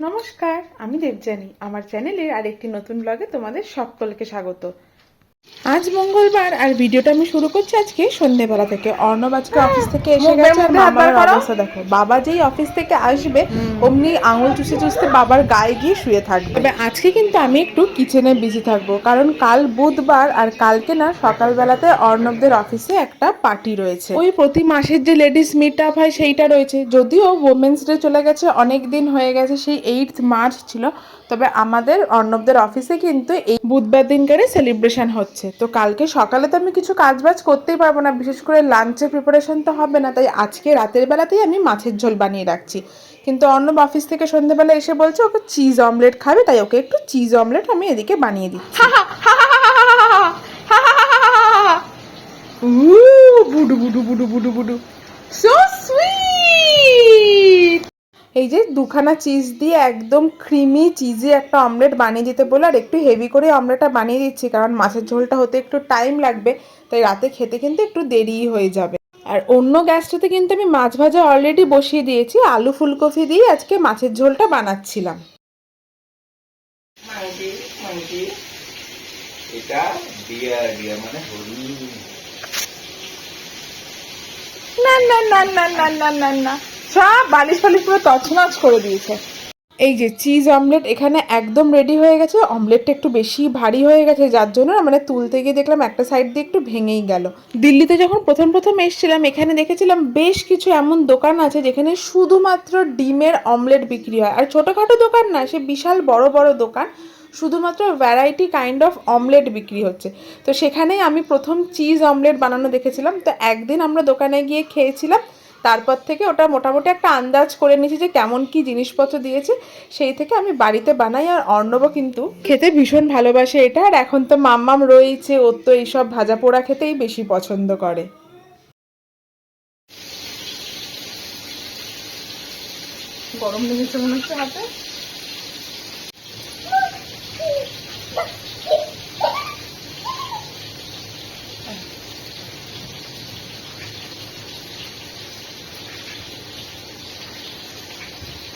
নমস্কার আমি দেবজানি আমার চ্যানেলের আরেকটি নতুন ব্লগে তোমাদের সকলকে স্বাগত। আজ মঙ্গলবার আর ভিডিওটা আমি শুরু করছি আজকে সন্ধ্যেবেলা থেকে। অর্ণব আজকে অফিস থেকে এসে গেছে আর মামার অবস্থা দেখো। বাবা যেই অফিস থেকে আসবে অমনি আঙুল চুষে চুষতে বাবার গায়ে গিয়ে শুয়ে থাকবে। তবে আজকে কিন্তু আমি একটু কিচেনে বিজি থাকব কারণ কাল বুধবার আর কালকে না সকালবেলাতে অর্ণবদের অফিসে একটা পার্টি রয়েছে। ওই প্রতি মাসের যে লেডিস মিট আপ হয় সেইটা রয়েছে। যদিও ওমেন্স ডে চলে গেছে অনেক দিন হয়ে গেছে সেই এইট মার্চ ছিল। তবে আমাদের অর্ণবদের অফিসে কিন্তু এই বুধবার দিনকারে সেলিব্রেশন হচ্ছে তো কালকে সকালে তো আমি কিছু কাজবাজ করতেই পারব না বিশেষ করে লাঞ্চের প্রিপারেশন তো হবে না তাই আজকে রাতের বেলাতেই আমি মাছের ঝোল বানিয়ে রাখছি কিন্তু অর্ণব অফিস থেকে সন্ধ্যেবেলা এসে বলছে ওকে চিজ অমলেট খাবে তাই ওকে একটু চিজ অমলেট আমি এদিকে বানিয়ে দিচ্ছি Ooh, বুডু বুডু বুডু বুডু বুডু সো সুইট এই যে দুখানা চিজ দিয়ে একদম ক্রিমি চিজি একটা অমলেট বানিয়ে দিতে বলে আর একটু হেভি করে অমলেটটা বানিয়ে দিচ্ছি কারণ মাছের ঝোলটা হতে একটু টাইম লাগবে তাই রাতে খেতে কিন্তু একটু দেরিই হয়ে যাবে। আর অন্য গ্যাসটাতে কিন্তু আমি মাছ ভাজা অলরেডি বসিয়ে দিয়েছি আলু ফুলকপি দিয়ে আজকে মাছের ঝোলটা বানাচ্ছিলাম। এটা মানে হরিণ না না না না না না না না। সব বালিশ ফালিশ পুরো তছনছ করে দিয়েছে। এই যে চিজ অমলেট এখানে একদম রেডি হয়ে গেছে। অমলেটটা একটু বেশি ভারী হয়ে গেছে, যার জন্য মানে তুলতে গিয়ে দেখলাম একটা সাইড দিয়ে একটু ভেঙেই গেল। দিল্লিতে যখন প্রথম প্রথম এসেছিলাম, এখানে দেখেছিলাম বেশ কিছু এমন দোকান আছে যেখানে শুধুমাত্র ডিমের অমলেট বিক্রি হয়। আর ছোটোখাটো দোকান না, সে বিশাল বড় বড় দোকান, শুধুমাত্র ভ্যারাইটি কাইন্ড অফ অমলেট বিক্রি হচ্ছে। তো সেখানেই আমি প্রথম চিজ অমলেট বানানো দেখেছিলাম। তো একদিন আমরা দোকানে গিয়ে খেয়েছিলাম তারপর থেকে ওটা মোটামুটি একটা আন্দাজ করে নিয়েছি যে কেমন কি জিনিসপত্র দিয়েছে, সেই থেকে আমি বাড়িতে বানাই আর অর্ণব কিন্তু খেতে ভীষণ ভালোবাসে এটা। আর এখন তো মাম্মাম রয়েছে ওর তো এইসব ভাজা পোড়া খেতেই বেশি পছন্দ করে। গরম লেগেছে মনে হচ্ছে হাতে।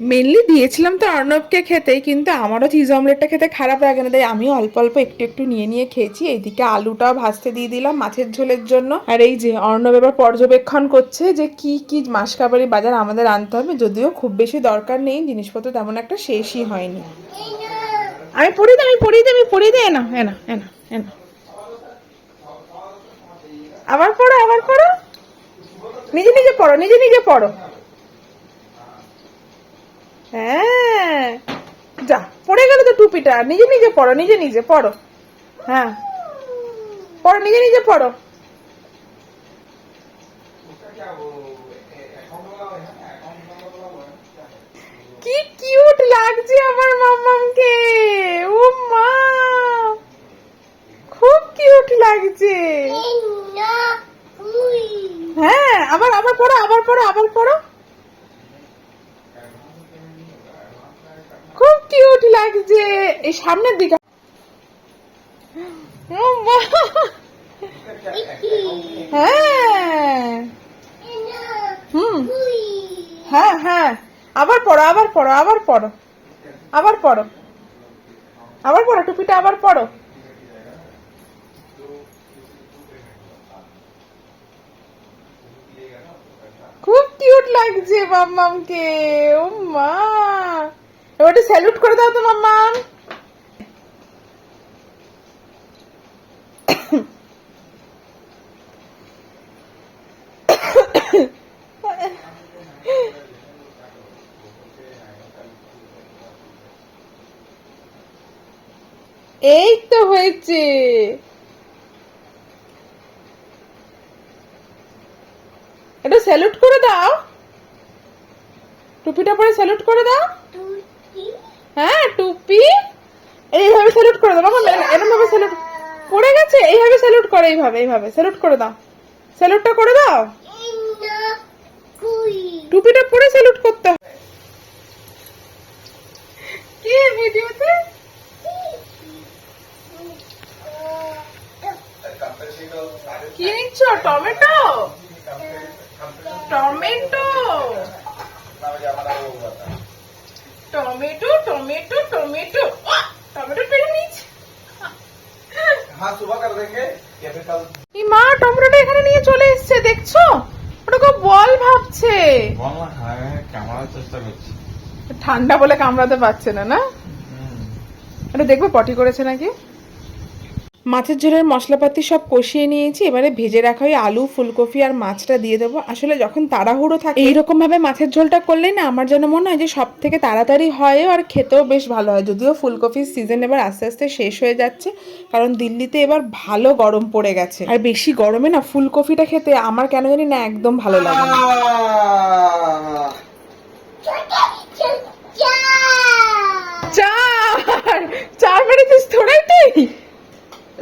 মেনলি দিয়েছিলাম তো অর্ণবকে খেতে কিন্তু আমারও চিজ অমলেটটা খেতে খারাপ লাগে না। তাই আমিও অল্প অল্প একটু একটু নিয়ে নিয়ে খেয়েছি। এইদিকে আলুটাও ভাজতে দিয়ে দিলাম মাছের ঝোলের জন্য। আর এই যে অর্ণব এবার পর্যবেক্ষণ করছে যে কি কি মাসকাবারি বাজার আমাদের আনতে হবে। যদিও খুব বেশি দরকার নেই, জিনিসপত্র তেমন একটা শেষই হয়নি। আমি পড়ি দিই আমি পড়ি দিই আমি পড়ি দিই না এনা এনা এনা আবার পড়ো আবার পড়ো। নিজে নিজে পড়ো, নিজে নিজে পড়ো। হ্যাঁ। যা পড়ে গেল তো টুপিটা। নিজে নিজে পড়ো নিজে নিজে পড়ো। হ্যাঁ। পড়ো নিজে নিজে পড়ো। কি কিউট লাগছে আমার মাম্মামকে। ও মা। খুব কিউট লাগছে। হ্যাঁ আবার আবার পড়ো আবার পড়ো আবার পড়ো খুব কিউট লাগছে এই সামনের দিকে হ্যাঁ। হ্যাঁ হ্যাঁ। আবার পড়ো আবার পড়ো আবার পড়ো। আবার পড়ো। আবার পড়ো, টুপিটা আবার পড়ো। খুব কিউট লাগছে মাম্মামকে। ও মা স্যালুট করে দাও তো, মাম্মাম। এই তো হয়েছে। এটা স্যালুট করে দাও। টুপিটা পরে স্যালুট করে দাও। হ্যাঁ টুপি? এইভাবে স্যালুট করে দাও। মামা এরকম ভাবে স্যালুট পড়ে গেছে? এইভাবে স্যালুট করে এইভাবে এইভাবে। স্যালুট করে দাও। স্যালুটটা করে দাও। টুপিটা পরে স্যালুট করতে হবে। কি ভিডিওতে কি নিচ্ছ? Tomato? Tomato? Tomato tomato tomato আহ! টমেটো পেরে নিচ্ছি हाँ सुबह कर देंगे या फिर कल এই মা টমেটোটা এখানে নিয়ে চলে এসেছে দেখছো ওটা খুব বল ভাবছে বললাম হ্যাঁ ক্যামেরার চেষ্টা করছি ঠান্ডা বলে কামড়াতে পারছে না না এটা দেখবে পটি করেছে নাকি মাছের ঝোলের মশলাপাতি সব কষিয়ে নিয়েছি এবারে ভেজে রাখা ওই আলু ফুলকপি আর মাছটা দিয়ে দেবো। আসলে যখন তাড়াহুড়ো থাকে এইরকম ভাবে মাছের ঝোলটা করলেই না আমার যেন মনে হয় যে সব থেকে তাড়াতাড়ি হয় আর খেতেও বেশ ভালো হয়। যদিও ফুলকপির সিজন এবার আস্তে আস্তে শেষ হয়ে যাচ্ছে কারণ দিল্লিতে এবার ভালো গরম পড়ে গেছে। আর বেশি গরমে না ফুলকপিটা খেতে আমার কেন জানি না একদম ভালো লাগে না। চার চার মেরেছিস থোড়াইতেই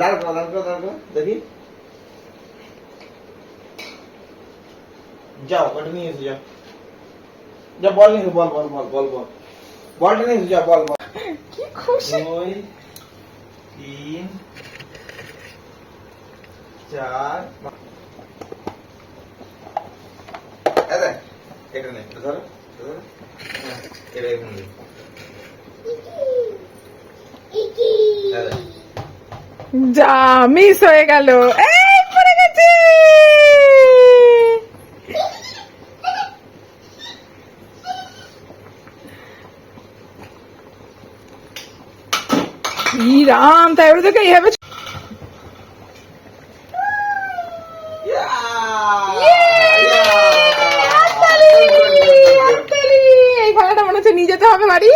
दाल को दाल को दाल को देखी जाओ कट नहीं है जाओ जा बॉल नहीं ball ball ball ball ball ball नहीं है जाओ बॉल बॉल কি খুশি দুই তিন চার এটা এটা নেই এটা ধরো এটা ধরো। হ্যাঁ, এটা এখানে নেই। এটা দেখ। যা মিস হয়ে গেল। এই পড়ে গেছে! রাম তাই ওরা তোকে এইভাবে এই খেলাটা মনে হচ্ছে নিয়ে যেতে হবে বাড়ি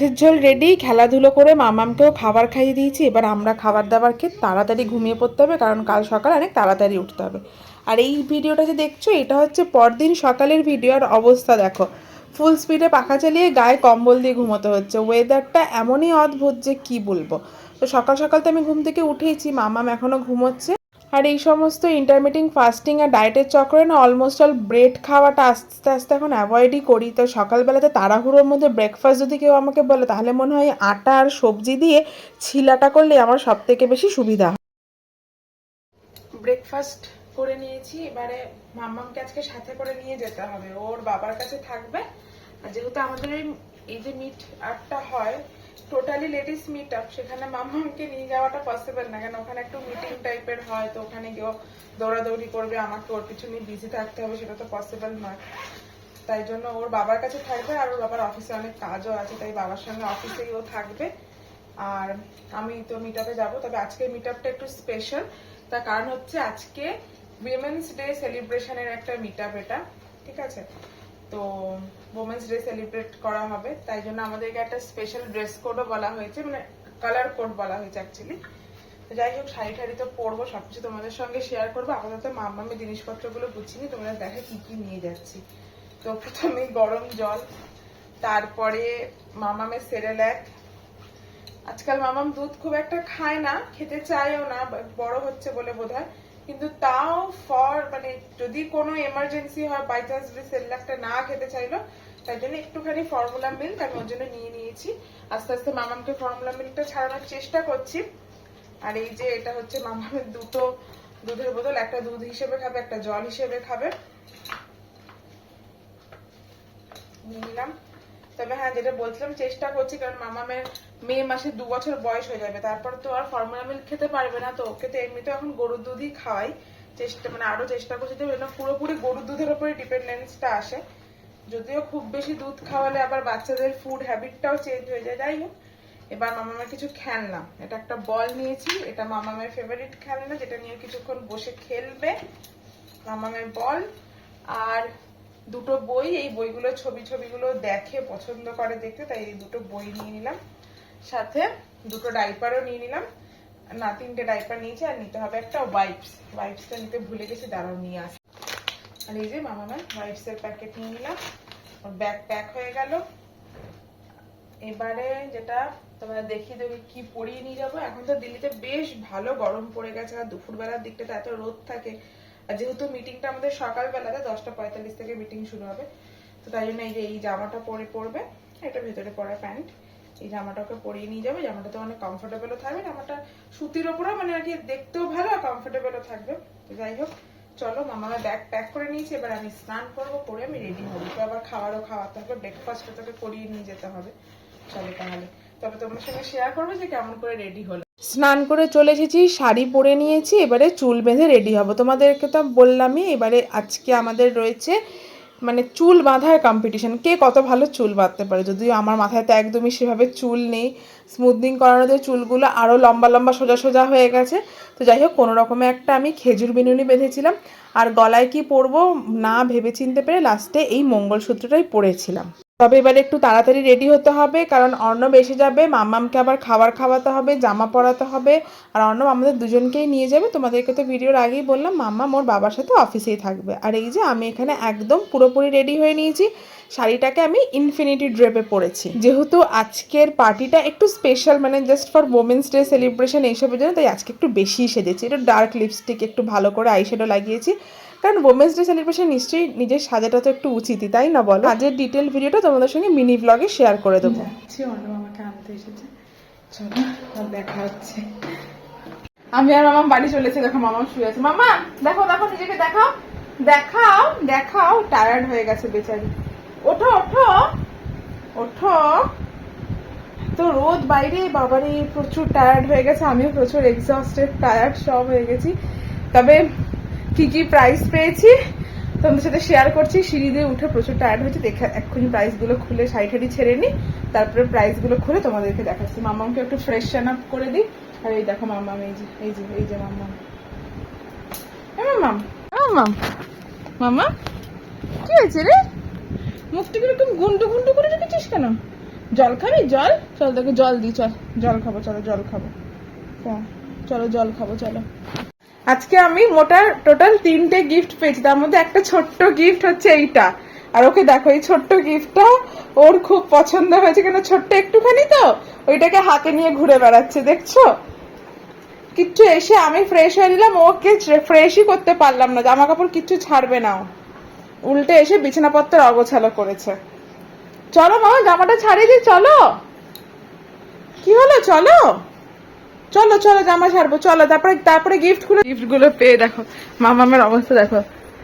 মাছের ঝোল রেডি খেলাধুলো করে মামামকেও খাবার খাইয়ে দিয়েছি। এবার আমরা খাবার দাবার খেয়ে তাড়াতাড়ি ঘুমিয়ে পড়তে হবে, কারণ কাল সকাল অনেক তাড়াতাড়ি উঠতে হবে। আর এই ভিডিওটা যে দেখছ, এটা হচ্ছে পরদিন সকালের ভিডিও আর অবস্থা দেখো ফুল স্পিডে পাখা চালিয়ে গায়ে কম্বল দিয়ে ঘুমোতে হচ্ছে। ওয়েদারটা এমনই অদ্ভুত যে কি বলব। তো সকাল সকাল তো আমি ঘুম থেকে উঠেইছি, মামাম এখনও ঘুমোচ্ছে। আর এই সমস্ত ইন্টারমিটিং ফাস্টিং আর ডায়েটের চক্রে না অলমোস্ট অল ব্রেড খাওয়াটা আস্তে আস্তে এখন অ্যাভয়েডই করি। তো সকালবেলাতে তাড়াহুড়োর মধ্যে ব্রেকফাস্ট যদি কেউ আমাকে বলে, তাহলে মনে হয় আটা আর সবজি দিয়ে ছিলাটা করলে আমার সব থেকে বেশি সুবিধা হয়। ব্রেকফাস্ট করে নিয়েছি, এবারে মাম্মামকে আজকে সাথে করে নিয়ে যেতে হবে। ওর বাবার কাছে থাকবে। আর যেহেতু আমাদের এই যে মিট আটটা হয় টোটালি লেডিস মিট আপ সেখানে মাম্মামকে নিয়ে যাওয়াটা পসিবল না, কেন ওখানে একটু মিটিং টাইপের হয়, তো ওখানে কেউ দৌড়াদৌড়ি করবে, আমাকে ওর পিছনে বিজি থাকতে হবে, সেটা তো পসিবল নয়। তাই জন্য ওর বাবার কাছে থাকবে, আর ওর বাবার অফিসে অনেক কাজও আছে, তাই বাবার সঙ্গে অফিসেই ও থাকবে। আর আমি তো মিট আপে যাব, তবে আজকে মিট আপটা একটু স্পেশাল তার কারণ হচ্ছে আজকে উইমেন্স ডে সেলিব্রেশনের একটা মিট আপ এটা, ঠিক আছে? তো উমেন্স ডে সেলিব্রেট করা হবে। তাই জন্য আমাদেরকে একটা স্পেশাল ড্রেস কোডও বলা হয়েছে মানে কালার কোড বলা হয়েছে অ্যাকচুয়ালি যাই হোক, শাড়ি ঠাড়ি তো পরবো, সবকিছু তোমাদের সঙ্গে শেয়ার করব। আপাতত মামামি জিনিসপত্রগুলো গুছিয়ে নিই তোমরা দেখে কি কি নিয়ে যাচ্ছি। তো প্রথমে গরম জল, তারপরে মামামের সেরেল্যাক আজকাল মামাম দুধ খুব একটা খায় না, খেতে চায়ও না বড় হচ্ছে বলে বোধহয়। কিন্তু তাও ফর মানে যদি কোনো এমার্জেন্সি হয় বাই চান্স যদি সেরেলাকটা না খেতে চাইলো তাই জন্য একটুখানি ফর্মুলা মিল্ক আমি ওর জন্য নিয়ে নিয়েছি। আস্তে আস্তে মামামকে ফর্মুলা মিল্কটা ছাড়ানোর চেষ্টা করছি। আর এই যে এটা হচ্ছে মামামের দুটো দুধের বোতল, একটা দুধ হিসেবে খাবে, একটা জল হিসেবে খাবে। নিয়ে নিলাম। তবে হ্যাঁ যেটা বলছিলাম, চেষ্টা করছি, কারণ মামা মামামের মে মাসে দু বছর বয়স হয়ে যাবে। তারপর তো আর ফর্মুলা মিল্ক খেতে পারবে না, তো ওকে তো এমনিতে এখন গরুর দুধই খাওয়াই। চেষ্টা মানে আরও চেষ্টা করছি যে পুরোপুরি গরুর দুধের উপরে ডিপেন্ডেন্সটা আসে। যদিও খুব বেশি দুধ খাওয়ালে আবার বাচ্চাদের ফুড হ্যাবিটটাও চেঞ্জ হয়ে যায়। যাই হোক, এবার মামা মামামের কিছু খেলনা। এটা একটা বল নিয়েছি, এটা মামা মামামের ফেভারিট খেলনা, যেটা নিয়ে কিছুক্ষণ বসে খেলবে মামা মামামের বল আর দুটো বই, এই বইগুলো ছবি ছবিগুলো দেখে পছন্দ করে দেখতে, তাই এই দুটো বই নিয়ে নিলাম। সাথে দুটো ডাইপারও নিয়ে নিলাম। না, তিনটে ডাইপার নিয়েছি, আর নিতে হবে একটা ওয়াইপস ওয়াইপসটা নিতে ভুলে গেছি, দাঁড়াও, নিয়ে আস। আর এই যে মামামের ওয়াইপস এর প্যাকেট নিয়ে নিলাম। ওর ব্যাগ প্যাক হয়ে গেল। এবারে যেটা তোমাদের দেখি দেবো, কি পরিয়ে নিয়ে যাব? এখন তো দিল্লিতে বেশ ভালো গরম পড়ে গেছে, আর দুপুরবেলার দিকটা এত রোদ থাকে। আর যেহেতু মিটিংটা আমাদের সকালবেলাতে, দশটা পঁয়তাল্লিশ থেকে মিটিং শুরু হবে, তো তাই জন্য এই যে এই জামাটা পরে পরবে এটা ভেতরে পরা প্যান্ট, এই জামাটাকে পরিয়ে নিয়ে যাবে, জামাটা তো অনেক কমফোর্টেবলও থাকবে, জামাটা সুতির ওপরে মানে আর কি দেখতেও ভালো আর কমফোর্টেবলও থাকবে যাই হোক, চলো মামা ব্যাগ প্যাক করে নিয়েছি, এবার আমি স্নান করব, করে আমি রেডি হব, তো আবার খাবারও খাওয়াতে হবে ব্রেকফাস্টও তোকে করিয়ে নিয়ে যেতে হবে, চলো তাহলে, তবে তোমার সঙ্গে শেয়ার করব যে কেমন করে রেডি হলো। স্নান করে চলে এসেছি, শাড়ি পরে নিয়েছি, এবারে চুল বেঁধে রেডি হব। তোমাদেরকে তো বললামই, এবারে আজকে আমাদের রয়েছে মানে চুল বাঁধার কম্পিটিশন কে কত ভালো চুল বাঁধতে পারে? যদিও আমার মাথায় তো একদমই সেভাবে চুল নেই। স্মুথনিং করানোতে চুলগুলো আরও লম্বা লম্বা সোজা সোজা হয়ে গেছে। তো যাই হোক, কোনো রকমে একটা আমি খেজুর বিনুনি বেঁধেছিলাম। আর গলায় কি পরবো না ভেবে চিনতে পেরে লাস্টে এই মঙ্গলসূত্রটাই পরেছিলাম। তবে এবারে একটু তাড়াতাড়ি রেডি হতে হবে, কারণ অর্ণব এসে যাবে, মাম্মামকে আবার খাবার খাওয়াতে হবে, জামা পরাতে হবে, আর অর্ণব আমাদের দুজনকেই নিয়ে যাবে। তোমাদেরকে তো ভিডিওর আগেই বললাম, মাম্মা মোর বাবার সাথে অফিসেই থাকবে। আর এই যে আমি এখানে একদম পুরোপুরি রেডি হয়ে নিয়েছি, শাড়িটাকে আমি ইনফিনিটি ড্রেপে পরেছি। যেহেতু আজকের পার্টিটা একটু স্পেশাল মানে just for women's day celebration এইসবের জন্য, তাই আজকে একটু বেশি সেজেছি। একটু ডার্ক লিপস্টিক একটু ভালো করে আইশ্যাডো লাগিয়েছি। কারণ ওমেন্স ডে সেলিব্রেশন নিশ্চয়ই নিজের সাজাটা তো একটু উচিতই, তাই না বলো? আজের ডিটেল ভিডিওটা তোমাদের সঙ্গে মিনি ব্লগে শেয়ার করে দেবো। আমাকে আনতে এসেছে। চলো দেখা হচ্ছে। আমি আর মামা বাড়ি চলেছে দেখো মামা শুয়ে আছে। মামা, দেখো দেখো, নিজেকে দেখাও দেখাও দেখাও টায়ার্ড হয়ে গেছে বেচারি। ওঠো ওঠো। ওঠো। তো রোদ বাইরে, বাবারে, প্রচুর টায়ার্ড হয়ে গেছে, আমিও প্রচুর এক্সস্টেড টায়ার্ড সব হয়ে গেছি। তবে কি কি প্রাইস পেয়েছি, তোমাদের সাথে শেয়ার করছি। সিঁড়ি দিয়ে উঠে প্রচুর টায়ার্ড হয়েছে, দেখে এক্ষুনি প্রাইসগুলো খুলে শাড়ি ঠাড়ি ছেড়ে নিই তারপরে প্রাইসগুলো খুলে তোমাদেরকে দেখাচ্ছি। মামাকে একটু ফ্রেশ আপ করে দিই। আর এই দেখো মামাম, এই যে এই যে এই যে মামাম। মামা রে? করে কেন? জল খাবি? জল? চল তোকে জল দিই, চল। জল খাব, চলো জল খাব। চলো জল খাব, চলো। আজকে আমি মোটা টোটাল তিনটে গিফট পেয়েছি। তার মধ্যে একটা ছোট্ট গিফট হচ্ছে এইটা। আর ওকে দেখো, এই ছোট্ট গিফটটা ওর খুব পছন্দ হয়েছে কেন? ছোট্ট একটুখানি তো। ওইটাকে হাতে নিয়ে ঘুরে বেড়াচ্ছে, দেখছ? কিচ্ছু এসে আমি ফ্রেশ হয়ে নিলাম। ওকে ফ্রেশই করতে পারলাম না। জামা কাপড় কিচ্ছু ছাড়বে না। উল্টে এসে বিছানাপত্রের অগোছালো করেছে। চলো মামা, জামাটা ছাড়িয়ে দিই, চলো। কি হলো? চলো। চলো চলো, জামা ছাড়বো চলো, তারপরে তারপরে গিফটগুলো গিফটগুলো পেয়ে দেখো। মামামের অবস্থা দেখো।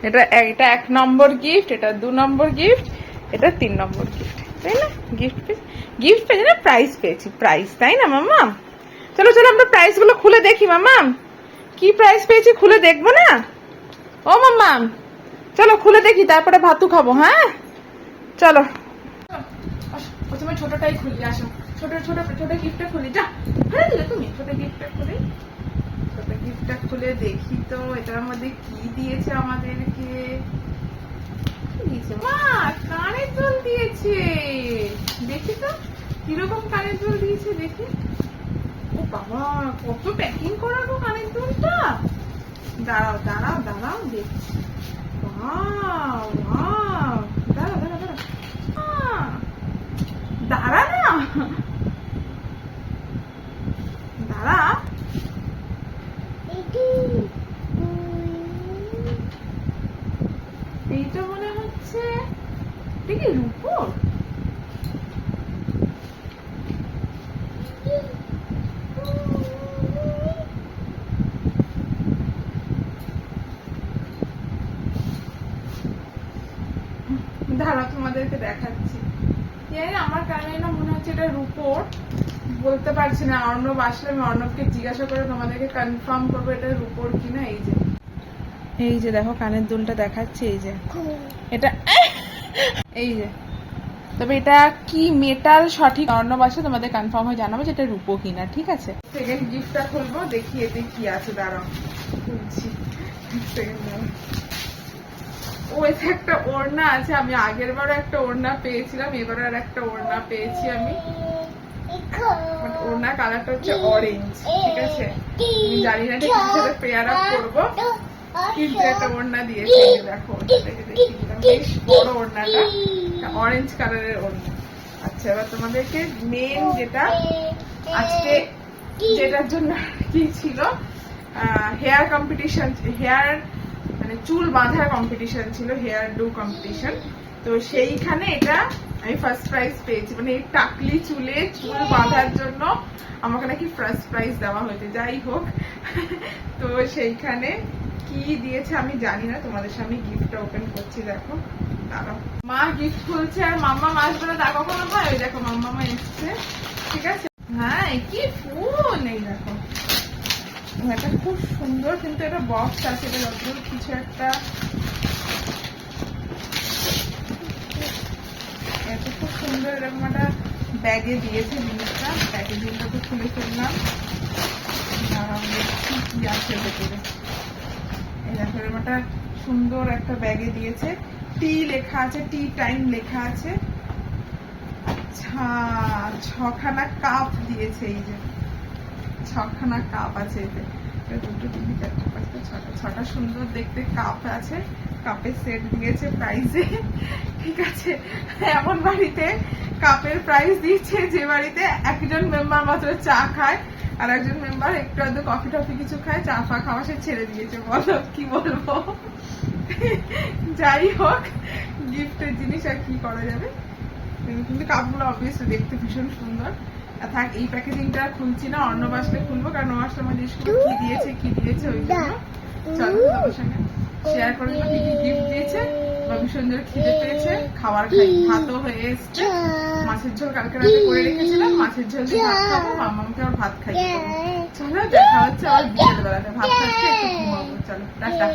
এটা এটা এক নম্বর গিফট এটা দু নম্বর গিফট এটা তিন নম্বর গিফট তাই না? গিফট পেয়েছি গিফট পেয়েছি না প্রাইস পেয়েছি। প্রাইস তাই না, মামা? চলো চলো, আমরা প্রাইসগুলো খুলে দেখি মামাম কি প্রাইস পেয়েছি খুলে দেখব না? ও মাম্মাম চলো, খুলে দেখি, তারপরে ভাতু খাব হ্যাঁ? চলো। প্রথমে ছোটটাই খুলি, আসো। ছোট ছোট ছোট গিফটটা খুলি। যা খুলে দিলে তুমি। ছোট গিফটটা খুলি। ছোট গিফটটা খুলে দেখি তো এটার মধ্যে কি দিয়েছে আমাদেরকে? মা কানের দিয়েছে। দেখি তো কীরকম কানের দুল দিয়েছে দেখি। ও বাবা কত প্যাকিং করা গো কানের দুলটা দাঁড়াও দাঁড়াও দাঁড়াও দেখছি। Wow, wow. দাঁড়া দাঁড়া দাঁড়া আহ, দাঁড়া না দাঁড়া এইটা মনে হচ্ছে এটা কি রূপোর দাঁড়া তোমাদেরকে দেখাচ্ছি জানি না, আমার কানে না মনে রূপোর বলতে পারছি না, অর্ণব আসলে আমি অর্ণবকে জিজ্ঞাসা করে তোমাদেরকে কনফার্ম করব এটা রূপোর কিনা, এই যে। এই যে দেখো, কানের দুলটা দেখাচ্ছে, এই যে। এটা এই যে। তবে এটা কি মেটাল সঠিক অর্ণব আসলে তোমাদের কনফার্ম হয়ে, জানাব যে এটা রূপো কিনা, ঠিক আছে? সেকেন্ড গিফটটা খুলবো, দেখি এতে কি আছে, দাঁড়াও। খুলছি। Second দাঁড়াও। ও একটা ওড়না আছে, আমি আগের বারও একটা ওড়না পেয়েছিলাম, এবার আর একটা ওড়না পেয়েছি আমি ওড়না কালারটা হচ্ছে অরেঞ্জ ঠিক আছে আমি জানি না ঠিক সাথে পেয়ার আপ করব, কিন্তু একটা ওড়না দিয়েছে দেখো বেশ বড় ওড়নাটা অরেঞ্জ কালারের ওড়না আচ্ছা এবার তোমাদেরকে মেন যেটা, আজকে যেটার জন্য কি ছিল হেয়ার কম্পিটিশন হেয়ার মানে চুল বাঁধার কম্পিটিশন ছিল হেয়ার ডু কম্পিটিশন তো সেইখানে এটা আমি ফার্স্ট প্রাইজ পেয়েছি। মানে টাকলি চুলে চুল বাঁধার জন্য আমাকে নাকি ফার্স্ট প্রাইজ দেওয়া হয়েছে। যাই হোক, তো সেইখানে কি দিয়েছে আমি জানি না। তোমাদের সামনে গিফটটা ওপেন করছি, দেখো। মা গিফট খুলছে আর মাম্মা মাছ বলে দা কখনো হয় ওই দেখো, মাম্মা মা এসছে। ঠিক আছে? হ্যাঁ কি ফুল! এই দেখো। এটা খুব সুন্দর, কিন্তু এটা বক্স আছে, এটা যতদূর কিছু একটা। এটা খুব সুন্দর, এরকম একটা ব্যাগে দিয়েছে জিনিসটা। প্যাকেজিংটা তো খুলে ফেললাম। সুন্দর একটা ব্যাগে দিয়েছে। টি লেখা আছে টি টাইম লেখা আছে। আচ্ছা ছখানা কাপ দিয়েছে এই যে। ছখানা কাপ আছে এতে। দুটো তিনটে চারটে পাঁচটা ছটা। ছটা সুন্দর দেখতে কাপ আছে। কাপের সেট দিয়েছে প্রাইজে ঠিক আছে। এমন বাড়িতে কাপের প্রাইস দিয়েছে যে বাড়িতে একজন মেম্বার মাত্র চা খায় আর একজন মেম্বার একটু আধটু কফি টফি কিছু খায়, চা ফা খাওয়া সে ছেড়ে দিয়েছে। বলো, কি বলব? যাই হোক গিফটের জিনিস আর কি করা যাবে? কিন্তু কাপগুলো অবভিয়াসলি দেখতে ভীষণ সুন্দর। থাক, এই প্যাকেজিংটা খুলছি না, অন্য বাসলে খুলবো, কারণ ও আসলে আমার জিনিসগুলো কি দিয়েছে কি দিয়েছে ওই জন্য? চলো তোমাদের সঙ্গে শেয়ার করে দিলাম কি গিফট দিয়েছে বা ভীষণ খিদে পেয়েছে, খাবার খাই, ভাতও হয়ে এসছে। মাছের ঝোল কালকে রাতে করে রেখেছিলাম, মাছের ঝোল দিয়ে ভাত খাব মামাকে আবার ভাত খাই চলো, দেখা হচ্ছে আবার বিকেল বেলাতে ভাত খাচ্ছি, একটু ঘুমাবো, চলো, টাটা।